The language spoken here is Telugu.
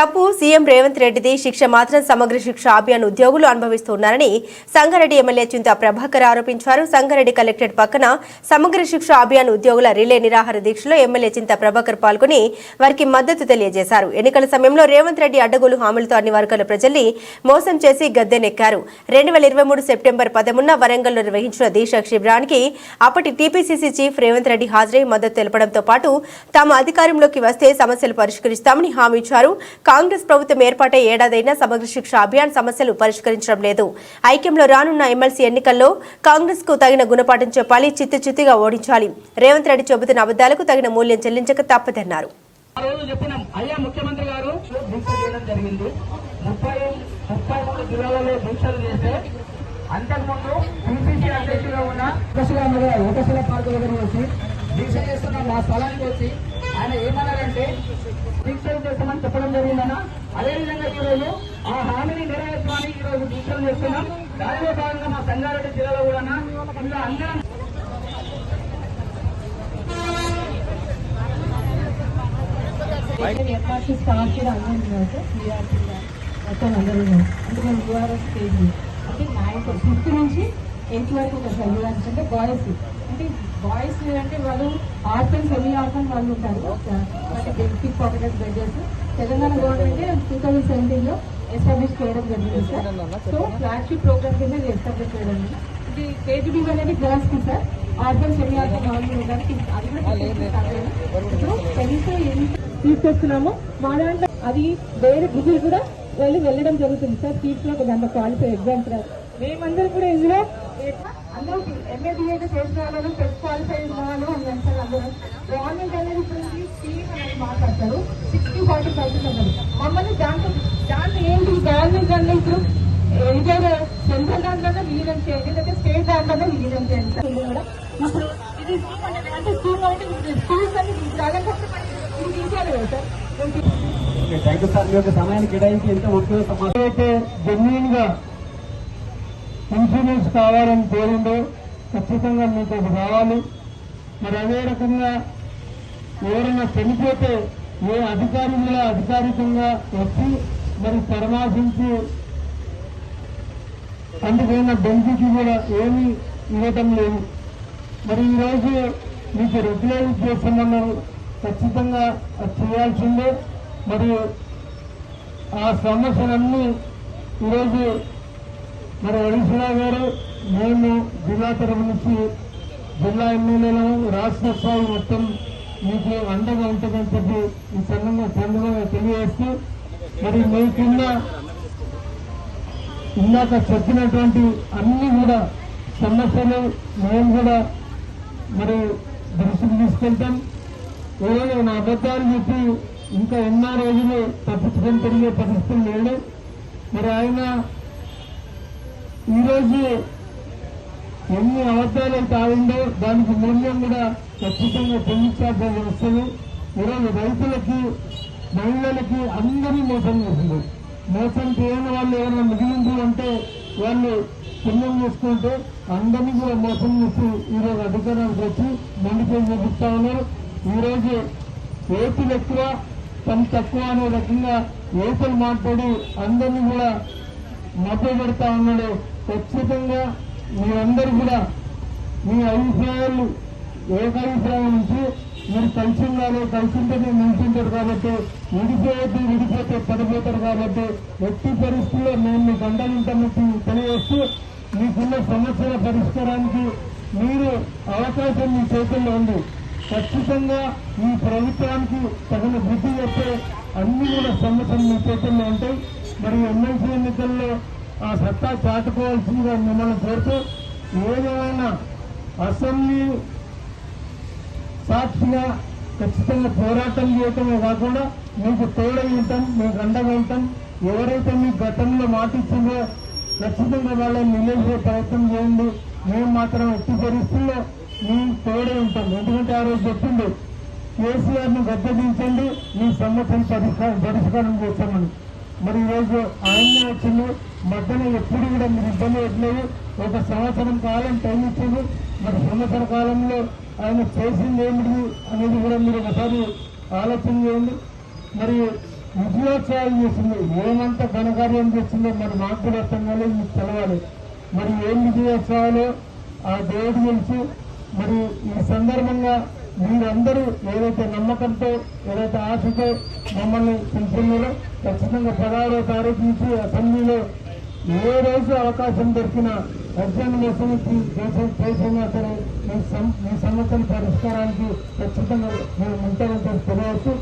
తప్పు సీఎం రేవంత్ రెడ్డిది శిక్ష మాత్రం సమగ్ర శిక్ష అభియాన్ ఉద్యోగులు అనుభవిస్తున్నారని సంగారెడ్డి ఎమ్మెల్యే చింత ప్రభాకర్ ఆరోపించారు. సంగారెడ్డి కలెక్టరేట్ పక్కన సమగ్ర శిక్ష అభియాన్ ఉద్యోగుల రిలే నిరాహార దీక్షలో ఎమ్మెల్యే చింత ప్రభాకర్ పాల్గొని వారికి మద్దతు తెలియజేశారు. ఎన్నికల సమయంలో రేవంత్ రెడ్డి అడ్డగోలు హామీలతో అన్ని వర్గాల ప్రజల్ని మోసం చేసి గద్దెనెక్కారు. రెండు వేల ఇరవై మూడు సెప్టెంబర్ పదమున్న వరంగల్లో నిర్వహించిన దీక్ష శిబిరానికి అప్పటి టీపీసీసీ చీఫ్ రేవంత్ రెడ్డి హాజరై మద్దతు తెలపడంతో పాటు తాము అధికారంలోకి వస్తే సమస్యలు పరిష్కరిస్తామని హామీ ఇచ్చారు. కాంగ్రెస్ ప్రభుత్వం ఏర్పాటై ఏడాదైనా సమగ్ర శిక్ష అభియాన్ సమస్యలు పరిష్కరించడం లేదు. ఐక్యంలో రానున్న ఎమ్మెల్సీ ఎన్నికల్లో కాంగ్రెస్కు తగిన గుణపాఠం చెప్పాలి చిత్తు చిత్తుగా ఓడించాలి. రేవంత్ రెడ్డి చెబుతున్న అబద్దాలకు తగిన మూల్యం చెల్లించక తప్పదన్నారు. ఆ రోజు చెప్పినాం అయ్యా ముఖ్యమంత్రి గారు దీక్ష చేయడం జరిగింది. ముప్పై ముప్పై మూడు జిల్లాలలో దీక్షలు చేస్తే అంతకుముందు పిసిసి అధ్యక్షుడుగా ఉన్న ఒకశిల గారు ఒకశిల దగ్గర వచ్చి దీక్ష చేస్తున్న మా స్థలానికి వచ్చి ఆయన ఏమన్నారంటే దీక్షలు చేస్తామని చెప్పడం జరిగిందన్న. అదేవిధంగా ఈ రోజు ఆ హామీని నెరవేర్చడానికి ఈ రోజు దీక్షలు చేస్తున్నాం. దానిలో భాగంగా మా సంగారెడ్డి జిల్లాలో కూడా ఇలా అందరం ఎఫ్ఆర్సీ స్టాఫ్ కూడా అందరూ మొత్తం అందరూ అంటే మేము యూఆర్ఎస్ కేజీ అంటే నైన్ ఫిఫ్త్ నుంచి ఎయిత్ వరకు ఒక యూఆర్ఎస్ అంటే బాయ్స్ అంటే బాయ్స్ అంటే వాళ్ళు అండ్ సెమీ అండ్ వాళ్ళు ఉంటారు. అంటే benefit pocket బెడ్జెస్ Telangana government two thousand సెవెంటీన్లో ఎస్టాబ్లిష్ చేయడం జరిగింది సార్ సో ఫ్లాగ్షిప్ ప్రోగ్రామ్ కింద ఎస్టాబ్లిష్ చేయడం. ఇది కేజీబీ అనేది గర్ల్స్కి sir art and semi art వాళ్ళు ఉండడానికి అది కూడా టెన్త్ ఎంత తీసుకొస్తున్నాము మా దాంట్లో అది వేరే గురువులు కూడా వెళ్ళి వెళ్ళడం జరుగుతుంది సార్ సీట్స్లో దాంట్లో క్వాలిఫై ఎగ్జామ్స్ మేమందరం కూడా ఇందులో అందరూ ఎంఏ బిఏడ్ చేసిన వాళ్ళు టెస్ట్ క్వాలిఫై అయిన వాళ్ళు అని అంటారు అందరూ. గవర్నమెంట్ అనేది ఇప్పుడు సీట్ అనేది మాట్లాడతారు. సిక్స్టీ ఫార్టీ పర్సెంట్ అంటారు. మమ్మల్ని దాంట్లో దాంట్లో ఏంటి గవర్నమెంట్ దాంట్లో ఇప్పుడు? ఏదైనా సెంట్రల్ దాంట్లోనే విలీనం చేయండి లేదా స్టేట్ దాంట్లోనే విలీనం చేయండి సార్ కూడా ఇప్పుడు ఇది అంటే అంటే స్కూల్ కాబట్టి స్కూల్స్ అని జాగ్రత్త ఇది తీసేయాలి కదా సార్. Thank you sir. మీ యొక్క సమయాన్ని కేటాయించి ఎంత ముఖ్యమైన సమాచారం. అయితే జెన్యున్గా ఇన్సూరెన్స్ కావాలని కోరిందో ఖచ్చితంగా మీకు అది కావాలి మరి అదే రకంగా ఎవరైనా చనిపోతే ఏ అధికారి అధికారికంగా వచ్చి మరి పరామర్శించి అందుకైనా బెనిఫిట్ కూడా ఏమీ ఇవ్వటం లేదు. మరి ఈరోజు మీకు రెగ్యులైజ్ చేస్తామన్నారు ఖచ్చితంగా అది చేయాల్సిందే. మరియు ఆ సమస్యలన్నీ ఈరోజు మరి హరీష్రావు గారు మేము జిల్లా తరఫు నుంచి జిల్లా ఎమ్మెల్యేలను రాష్ట్ర స్థాయి మొత్తం మీకు అండగా ఉంటుందని చెప్పి ఈ సందర్భంగా సందర్భంగా తెలియజేస్తూ మరి మీకున్న ఇందాక చెప్పినటువంటి అన్ని కూడా సమస్యలు మేము కూడా మరి దృష్టికి తీసుకెళ్తాం. ఏదో నా అబద్ధాలు చెప్పి ఇంకా ఎన్నో రోజులు తప్పించుకొని తిరిగే పరిస్థితులు లేడు మరి ఆయన ఈరోజు ఎన్ని అబద్ధాలు అయితే దానికి మూల్యం కూడా ఖచ్చితంగా చెల్లించాల్సి వస్తుంది ఈరోజు రైతులకి మహిళలకి అందరినీ మోసం చేసింది. మోసం చేయని వాళ్ళు ఏమైనా మిగిలింది అంటే వాళ్ళు పుణ్యం చేసుకుంటే అందరినీ కూడా మోసం చేసి ఈరోజు అధికారానికి వచ్చి మండిపోయి చూపిస్తా ఉన్నారు. ఈరోజు రైతులు ఎక్కువ పని తక్కువ అనే రకంగా రైతులు మాట్లాడి అందరినీ కూడా మభ్య పెడతా ఉన్నాడు ఖచ్చితంగా మీరందరూ కూడా మీ అభిప్రాయాలు ఏకాభిప్రాయం నుంచి మీరు కలిసి ఉండాలి కలిసి ఉంటేనే నిలిచింటారు కాబట్టి విడిపోవద్దు విడిపోతే పడిపోతారు కాబట్టి ఎట్టి పరిస్థితుల్లో మేము మీకు అండలుంటామని తెలియజేస్తూ మీకున్న సమస్యల పరిష్కారానికి మీరు అవకాశం మీ చేతుల్లో ఉంది. ఖచ్చితంగా ఈ ప్రభుత్వానికి తగిన బుద్ధి చెప్పే అన్ని కూడా సమస్యలు మీ చేతుల్లో ఉంటాయి. మరి ఎమ్మెల్సీ ఎన్నికల్లో ఆ సత్తా చాటుకోవాల్సిందిగా మిమ్మల్ని కోరుతూ ఏదేమైనా అసెంబ్లీ సాక్షిగా ఖచ్చితంగా పోరాటం చేయటమే కాకుండా మీకు తోడై ఉంటాం మీకు అండగా ఉంటాం. ఎవరైతే మీకు గతంలో మాటిచ్చిందో ఖచ్చితంగా వాళ్ళని నిలబడే ప్రయత్నం చేయండి. మేము మాత్రం ఎట్టి పరిస్థితుల్లో మేము తోడే ఉంటాం. ఎందుకంటే ఆ రోజు చెప్పింది కేసీఆర్ను గద్దెదించండి మీ సమస్యను పరిష్కారం పరిష్కారం చేస్తామని. మరి ఈరోజు ఆయన వచ్చింది. మధ్యన ఎప్పుడు కూడా మీరు ఇబ్బంది పెట్టలేదు ఒక సంవత్సరం కాలం టైం ఇచ్చింది. మరి సంవత్సర కాలంలో ఆయన చేసింది ఏమిటి అనేది కూడా మీరు ఒకసారి ఆలోచన చేయండి. మరి విజయోత్సవాలు చేసింది. ఏమంత ఘనకార్యం చేసిందో మరి మాకు కూడా అర్థం కాలేదు మీకు తెలవాలి. మరి ఏం విజయోత్సవాలు? ఆ దేవుడు తెలుసు మరి ఈ సందర్భంగా మీరందరూ ఏదైతే నమ్మకంతో ఏదైతే ఆశతో మమ్మల్ని పిలుచున్నారో ఖచ్చితంగా పదహారో తారీఖు నుంచి అసెంబ్లీలో ఏ రోజు అవకాశం దొరికినా అర్జున్ దేశం చేసినా సరే మీ సమ- సమస్యల పరిష్కారానికి ఖచ్చితంగా మేము ఉంటామంటే తెలియవచ్చు.